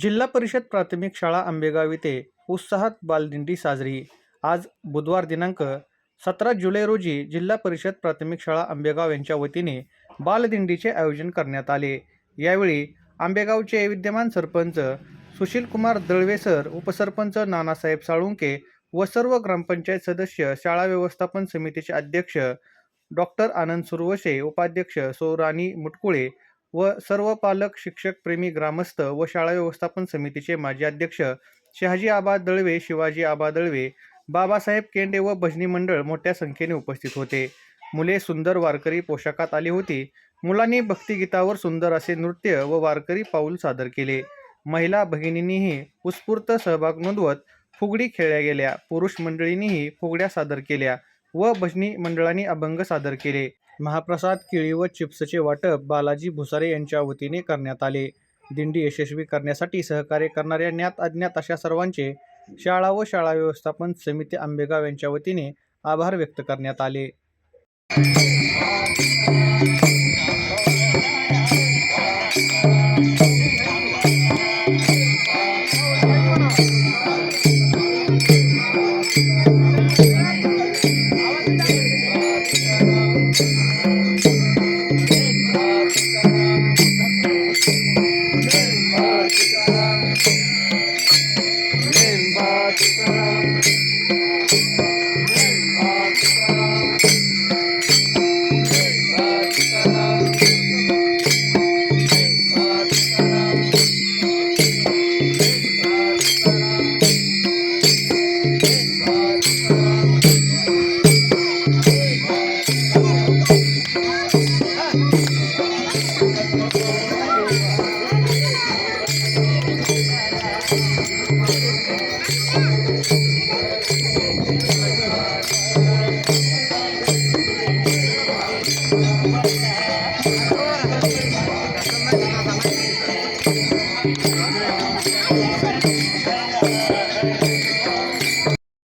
जिल्हा परिषद प्राथमिक शाळा आंबेगाव येथे उत्साहात बालदिंडी साजरी. आज बुधवार दिनांक सतरा जुलै रोजी जिल्हा परिषद प्राथमिक शाळा आंबेगाव यांच्या वतीने बालदिंडीचे आयोजन करण्यात आले. यावेळी आंबेगावचे विद्यमान सरपंच सुशीलकुमार दळवे सर उपसरपंच नानासाहेब साळुंके व सर्व ग्रामपंचायत सदस्य शाळा व्यवस्थापन समितीचे अध्यक्ष डॉक्टर आनंद सुरवशे उपाध्यक्ष सौराणी मुटकुळे व सर्व पालक शिक्षक प्रेमी ग्रामस्थ व शाळा व्यवस्थापन समितीचे माजी अध्यक्ष शहाजी आबा दळवे शिवाजी आबा दळवे बाबासाहेब केंडे व भजनी मंडळ मोठ्या संख्येने उपस्थित होते. मुले सुंदर वारकरी पोशाखात आली होती. मुलांनी भक्तिगीतावर सुंदर असे नृत्य व वारकरी पाऊल सादर केले. महिला भगिनींनीही उत्स्फूर्त सहभाग नोंदवत फुगडी खेळल्या गेल्या. पुरुष मंडळींनीही फुगड्या सादर केल्या व भजनी मंडळांनी अभंग सादर केले. महाप्रसाद केळी व चिप्सचे वाटप बालाजी भुसारे यांच्या वतीने करण्यात आले दिंडी यशस्वी करण्यासाठी सहकार्य करणाऱ्या ज्ञात अज्ञात अशा सर्वांचे शाळा व शाळा व्यवस्थापन समिती आंबेगाव यांच्या वतीने आभार व्यक्त करण्यात आले Thank you. Rasta.